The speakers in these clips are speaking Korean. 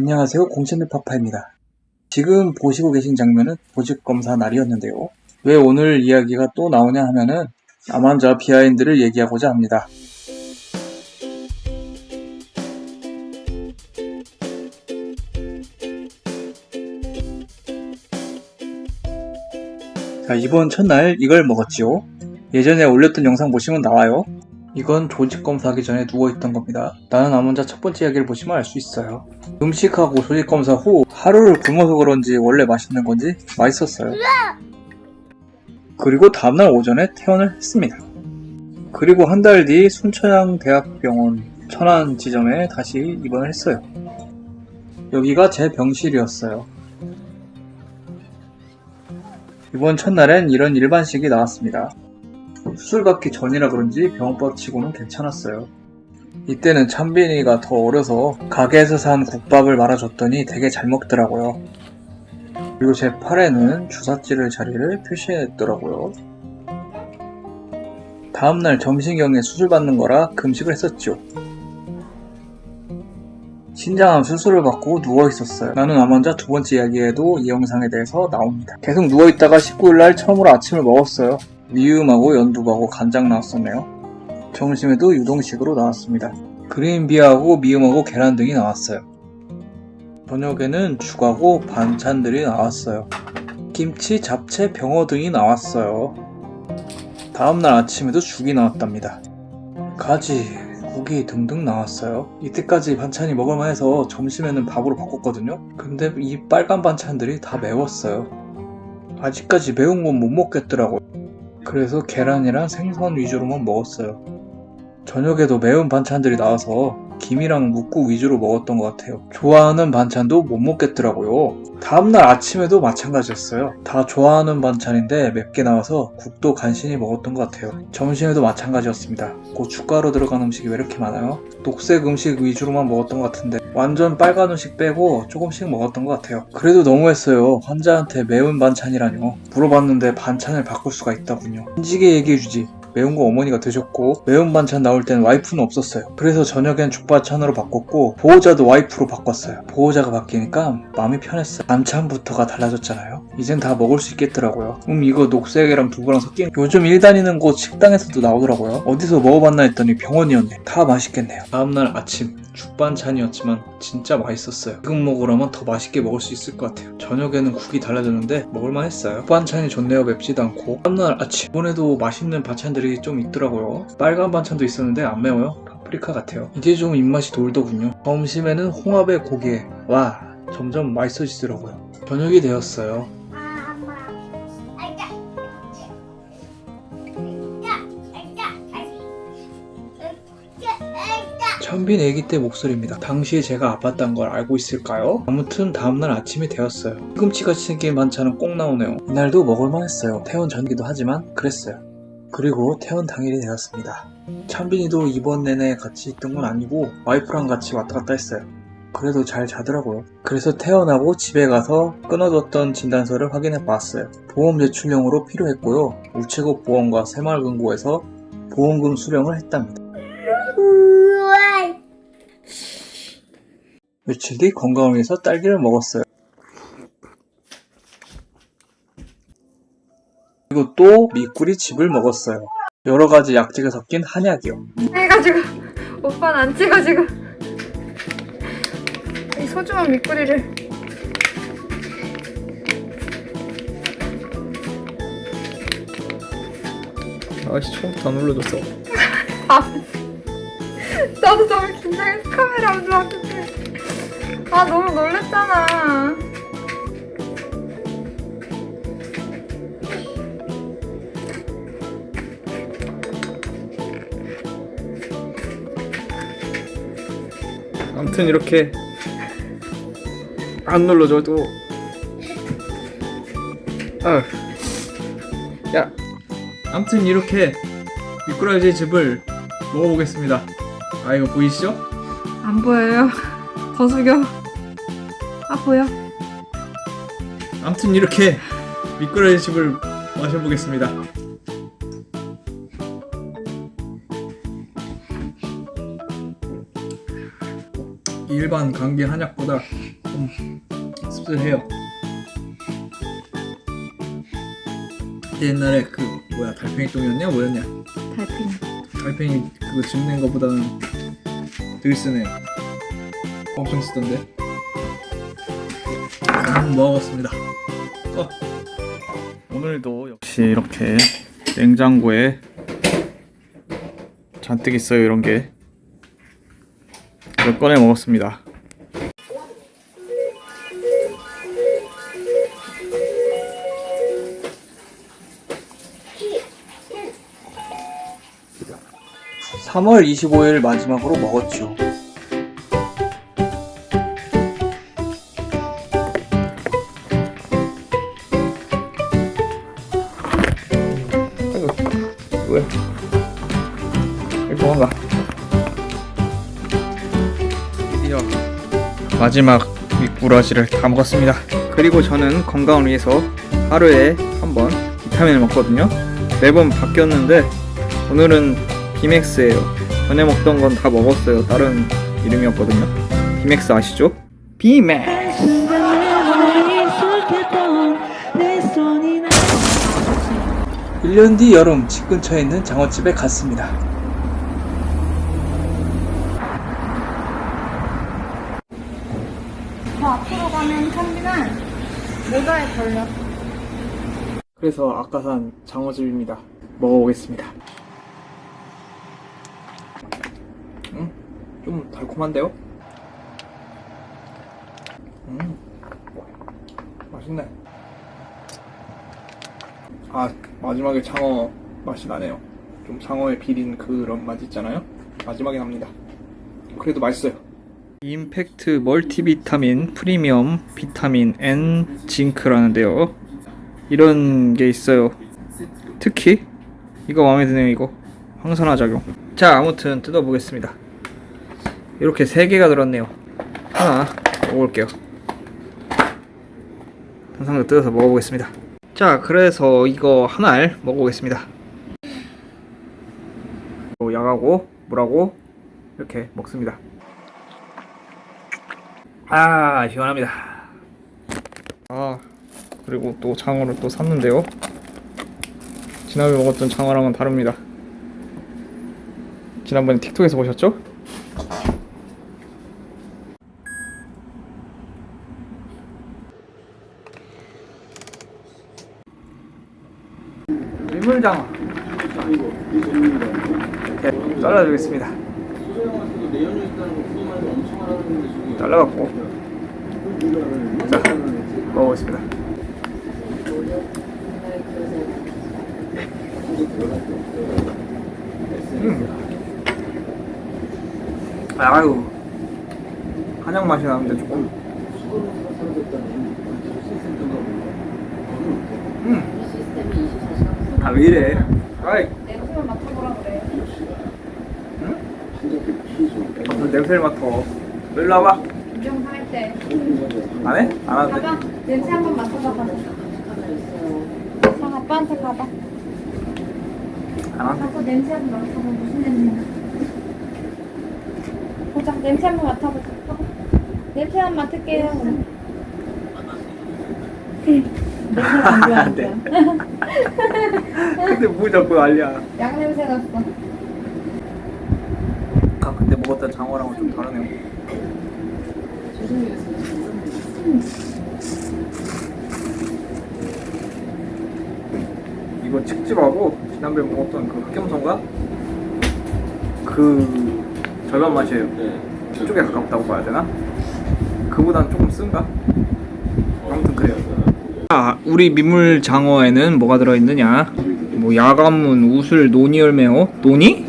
안녕하세요. 공채널 파파입니다. 지금 보시고 계신 장면은 보직검사 날이었는데요. 왜 오늘 이야기가 또 나오냐 하면은 암환자 비하인드를 얘기하고자 합니다. 자, 이번 첫날 이걸 먹었지요. 예전에 올렸던 영상 보시면 나와요. 이건 조직 검사하기 전에 누워있던 겁니다. 나는 암 환자 첫 번째 이야기를 보시면 알 수 있어요. 음식하고 조직 검사 후 하루를 굶어서 그런지 원래 맛있는 건지 맛있었어요. 그리고 다음날 오전에 퇴원을 했습니다. 그리고 한 달 뒤 순천향 대학병원 천안 지점에 다시 입원을 했어요. 여기가 제 병실이었어요. 이번 첫날엔 이런 일반식이 나왔습니다. 수술 받기 전이라 그런지 병원밥 치고는 괜찮았어요. 이때는 찬빈이가 더 어려서 가게에서 산 국밥을 말아줬더니 되게 잘 먹더라고요. 그리고 제 팔에는 주사 찌를 자리를 표시했더라고요. 다음날 점심경에 수술 받는 거라 금식을 했었죠. 신장암 수술을 받고 누워있었어요. 나는 암 환자 두 번째 이야기에도 이 영상에 대해서 나옵니다. 계속 누워있다가 19일날 처음으로 아침을 먹었어요. 미음하고 연두하고 간장 나왔었네요. 점심에도 유동식으로 나왔습니다. 그린비하고 미음하고 계란 등이 나왔어요. 저녁에는 죽하고 반찬들이 나왔어요. 김치, 잡채, 병어 등이 나왔어요. 다음날 아침에도 죽이 나왔답니다. 가지, 고기 등등 나왔어요. 이때까지 반찬이 먹을만 해서 점심에는 밥으로 바꿨거든요. 근데 이 빨간 반찬들이 다 매웠어요. 아직까지 매운 건 못 먹겠더라고요. 그래서 계란이랑 생선 위주로만 먹었어요. 저녁에도 매운 반찬들이 나와서 김이랑 묵국 위주로 먹었던 것 같아요. 좋아하는 반찬도 못 먹겠더라고요. 다음날 아침에도 마찬가지였어요. 다 좋아하는 반찬인데 맵게 나와서 국도 간신히 먹었던 것 같아요. 점심에도 마찬가지였습니다. 고춧가루 들어간 음식이 왜 이렇게 많아요? 녹색 음식 위주로만 먹었던 것 같은데 완전 빨간 음식 빼고 조금씩 먹었던 것 같아요. 그래도 너무했어요. 환자한테 매운 반찬이라뇨. 물어봤는데 반찬을 바꿀 수가 있다군요. 솔직히 얘기해주지. 매운 거 어머니가 드셨고 매운 반찬 나올 땐 와이프는 없었어요. 그래서 저녁엔 죽반찬으로 바꿨고 보호자도 와이프로 바꿨어요. 보호자가 바뀌니까 마음이 편했어요. 반찬부터가 달라졌잖아요. 이젠 다 먹을 수 있겠더라고요. 음 이거 녹색이랑 두부랑 섞인 요즘 일 다니는 곳 식당에서도 나오더라고요. 어디서 먹어봤나 했더니 병원이었네. 다 맛있겠네요. 다음날 아침 죽반찬이었지만 진짜 맛있었어요. 지금 먹으라면 더 맛있게 먹을 수 있을 것 같아요. 저녁에는 국이 달라졌는데 먹을만 했어요. 반찬이 좋네요. 맵지도 않고. 다음날 아침 이번에도 맛있는 반찬들이 좀 있더라고요. 빨간 반찬도 있었는데 안 매워요. 파프리카 같아요. 이제 좀 입맛이 돌더군요. 점심에는 홍합에 고기에 와 점점 맛있어지더라고요. 저녁이 되었어요. 천빈 애기 때 목소리입니다. 당시에 제가 아팠단 걸 알고 있을까요? 아무튼 다음날 아침이 되었어요. 시금치같이 생긴 반찬은 꼭 나오네요. 이날도 먹을만 했어요. 퇴원 전기도 하지만 그랬어요. 그리고 퇴원 당일이 되었습니다. 찬빈이도 이번 내내 같이 있던 건 아니고 와이프랑 같이 왔다 갔다 했어요. 그래도 잘 자더라고요. 그래서 퇴원하고 집에 가서 끊어뒀던 진단서를 확인해 봤어요. 보험 제출용으로 필요했고요. 우체국 보험과 새마을금고에서 보험금 수령을 했답니다. 며칠 뒤 건강을 위해서 딸기를 먹었어요. 그리고 또 미꾸리 칩을 먹었어요. 여러 가지 약재가 섞인 한약이요. 해가지고 오빠는 안 찍어 지금 이 소중한 밑구리를 아씨 처음부터 안 올려줬어. 아 나도 너무 긴장해서 카메라 안 들어왔는데 아 너무 놀랬잖아. 아무튼 이렇게 안 눌러줘도 아, 야, 아무튼 이렇게 미꾸라지 즙을 먹어보겠습니다. 아 이거 보이시죠? 안 보여요 더 숙여 아 보여 아무튼 이렇게 미꾸라지 즙을 마셔보겠습니다. 일반 감기 한약보다 좀 씁쓸해요. 옛날에 그 뭐야 달팽이 똥이었냐 뭐였냐 달팽이. 달팽이 그거 짚는 거보다는 덜 쓰네요. 엄청 쓰던데. 음, 먹었습니다. 어. 오늘도 역시 이렇게 냉장고에 잔뜩 있어요 이런 게. 몇 꺼내 먹었습니다. 삼월 25일 마지막으로 먹었죠. 왜? 왜 도망가? 드디어 마지막 미꾸라지를 다 먹었습니다. 그리고 저는 건강을 위해서 하루에 한 번 비타민을 먹거든요. 매번 바뀌었는데 오늘은 비맥스예요. 전에 먹던 건 다 먹었어요. 다른 이름이었거든요. 비맥스 아시죠? 비맥 1년 뒤 여름 집 근처에 있는 장어집에 갔습니다. 더 앞으로 가면 참기는 모자에 걸려. 그래서 아까 산 장어즙입니다. 먹어보겠습니다. 음, 좀 달콤한데요? 음, 맛있네. 아, 마지막에 장어 맛이 나네요. 좀 장어에 비린 그런 맛 있잖아요? 마지막에 납니다. 그래도 맛있어요. 임팩트 멀티비타민 프리미엄 비타민 N 징크라는데요. 이런 게 있어요. 특히 이거 마음에 드네요. 이거 항산화 작용. 자, 아무튼 뜯어보겠습니다. 이렇게 세 개가 들었네요. 하나 먹어볼게요. 항상 뜯어서 먹어보겠습니다. 자, 그래서 이거 하나를 먹어보겠습니다. 뭐 약하고 물하고 이렇게 먹습니다. 아 시원합니다. 아 그리고 또 장어를 또 샀는데요. 지난번에 먹었던 장어랑은 다릅니다. 지난번에 틱톡에서 보셨죠? 민물장어 이렇게 잘라주겠습니다. 잘라갖고 자 먹어보겠습니다. 음. 아유 한약 맛이 나는데 조금 아 왜 이래 아이 냄새만 맡아보라 그래. 무슨 냄새를 맡아 일로 와봐 인정할 때. 안 해? 안 하는데 가봐. 냄새 한번 맡아봐. 가자. 자, 아빠한테 가봐. 안 하는데 가서 냄새 한번 맡아봐. 무슨 냄새나. 보자. 냄새 한번 맡아보자. 냄새 한번 맡을게요. 안 돼. 좋아하니까. 근데 뭐 자꾸 난리야 양 냄새 났어. 아 근데 먹었던 장어랑은 좀 다르네요 이거 칡즙하고 지난번에 먹었던 그 흑염소인가? 그 절반 맛이에요 그쪽에 가깝다고 봐야 되나? 그보단 조금 쓴가? 아무튼 그래요 아, 우리 민물 장어에는 뭐가 들어있느냐 뭐 야간문, 우술, 노니 열매어 노니?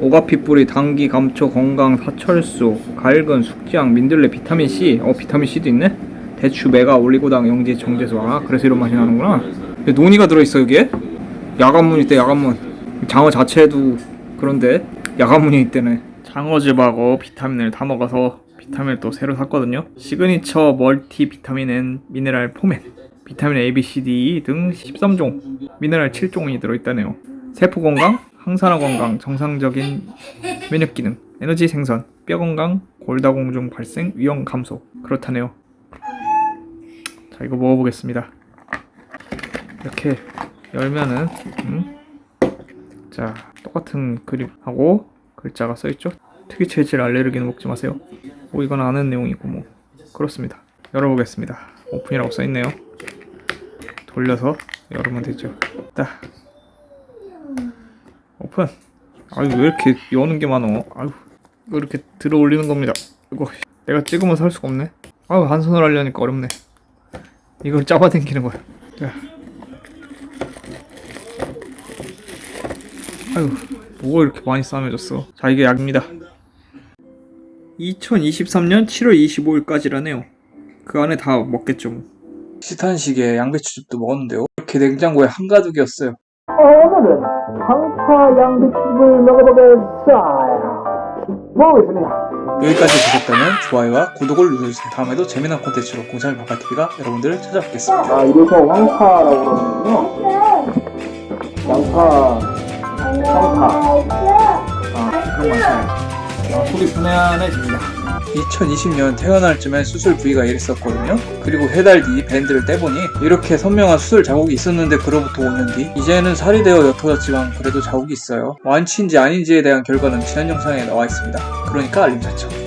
오가피 뿌리, 당기, 감초, 건강, 사철수, 갈근, 숙지향, 민들레, 비타민 C. 어 비타민 C도 있네. 대추, 메가, 올리고당, 영지, 정제수. 아 그래서 이런 맛이 나는구나. 논이가 들어있어 여기에? 야간문 있대 야간문. 장어 자체도 그런데 야간문이 있대네. 장어즙하고 비타민을 다 먹어서 비타민을 또 새로 샀거든요. 시그니처 멀티 비타민 N 미네랄 포맨. 비타민 A, B, C, D 등 13종, 미네랄 7종이 들어있다네요. 세포 건강, 항산화 건강, 정상적인 면역 기능, 에너지 생산, 뼈 건강, 골다공증 발생, 위험 감소. 그렇다네요. 자, 이거 먹어보겠습니다. 이렇게 열면은, 음? 자, 똑같은 그림하고 글자가 써있죠? 특이 체질 알레르기는 먹지 마세요. 뭐 이건 아는 내용이고 뭐 그렇습니다. 열어보겠습니다. 오픈이라고 써있네요. 돌려서 열으면 되죠. 딱 오픈. 아유 왜 이렇게 여는 게 많어? 아유 이거 이렇게 들어 올리는 겁니다. 이거 내가 찍으면 살 수가 없네. 아유 한 손으로 하려니까 어렵네. 이걸 잡아당기는 거야. 자. 아유 뭐가 이렇게 많이 싸매졌어. 자 이게 약입니다. 2023년 7월 25일까지라네요. 그 안에 다 먹겠죠. 뭐. 비슷한 시기에 양배추즙도 먹었는데요. 이렇게 냉장고에 한가득이었어요. 오늘은 황파 양배추를 먹어보겠어요. 먹겠습니다. 여기까지 보셨다면 좋아요와 구독을 눌러주세요. 다음에도 재미난 콘텐츠로 공찰 바카TV가 여러분들을 찾아뵙겠습니다. 아, 이래서 황파라고 그러는군요. 양파, 황파. 그런 맛이에요. 아, 속이 편안해집니다. 2020년 태어날 쯤엔 수술 부위가 이랬었거든요. 그리고 세달뒤 밴드를 떼보니 이렇게 선명한 수술 자국이 있었는데 그로부터 5년 뒤 이제는 살이 되어 옅어졌지만 그래도 자국이 있어요. 완치인지 아닌지에 대한 결과는 지난 영상에 나와 있습니다. 그러니까 알림 설정.